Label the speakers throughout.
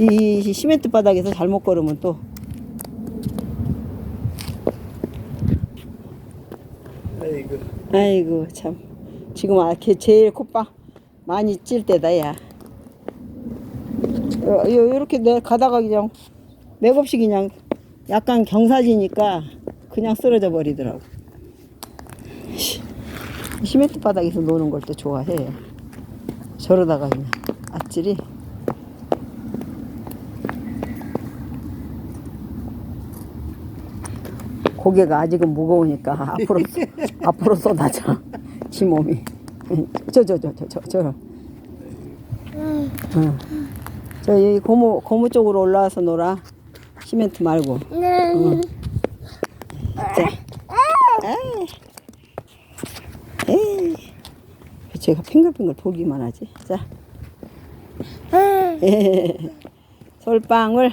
Speaker 1: 이, 이 시멘트 바닥에서 잘못 걸으면 또.
Speaker 2: 아이고.
Speaker 1: 아이고 참. 지금 아, 걔 제일 콧방 많이 찔 때다 야. 요, 요, 요렇게 내 가다가 그냥 맥없이 그냥 약간 경사지니까 그냥 쓰러져 버리더라고. 시- 시멘트 바닥에서 노는 걸 또 좋아해. 저러다가 그냥. 아찔이 고개가 아직은 무거우니까 앞으로 앞으로 쏟아져. 지 몸이. 저 저 저 저 저저 저 여기 고무 고무 쪽으로 올라와서 놀아. 시멘트 말고. 응. 자. 에이. 에이. 제가 핑글핑글 돌기만 하지. 자. 솔방울.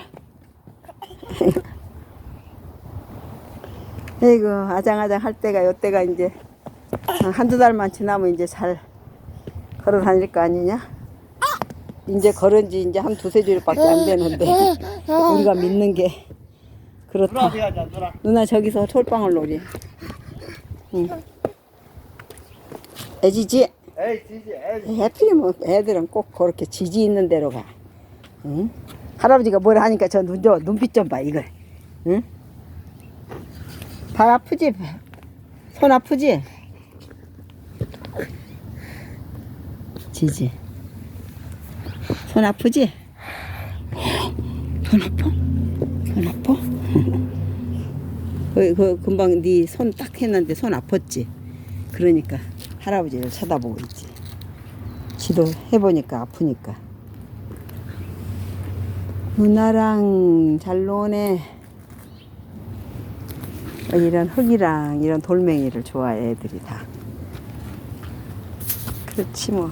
Speaker 1: 에 이구 아장아장 할 때가 요때가 이제 한두 달만 지나면 이제 잘 걸어 다닐 거 아니냐? 이제 걸은 지 이제 한 두세 주일밖에 안 되는데 우리가 믿는 게 그렇다.
Speaker 2: 누나.
Speaker 1: 저기서 솔방울 놀이. 응. 애지지? 해필이면 애들은 꼭 그렇게 지지 있는 데로 가. 응? 할아버지가 뭘 하니까 저 눈, 저 눈빛 좀 봐, 이걸. 응? 발 아프지? 손 아프지? 지지. 손 아프지? 손 아파? 손 아파? 그, 그 금방 네 손 딱 했는데 손 아팠지? 그러니까 할아버지를 쳐다보고 있지. 지도 해보니까 아프니까. 누나랑 잘 노네. 이런 흙이랑 이런 돌멩이를 좋아해 애들이 다. 그렇지 뭐.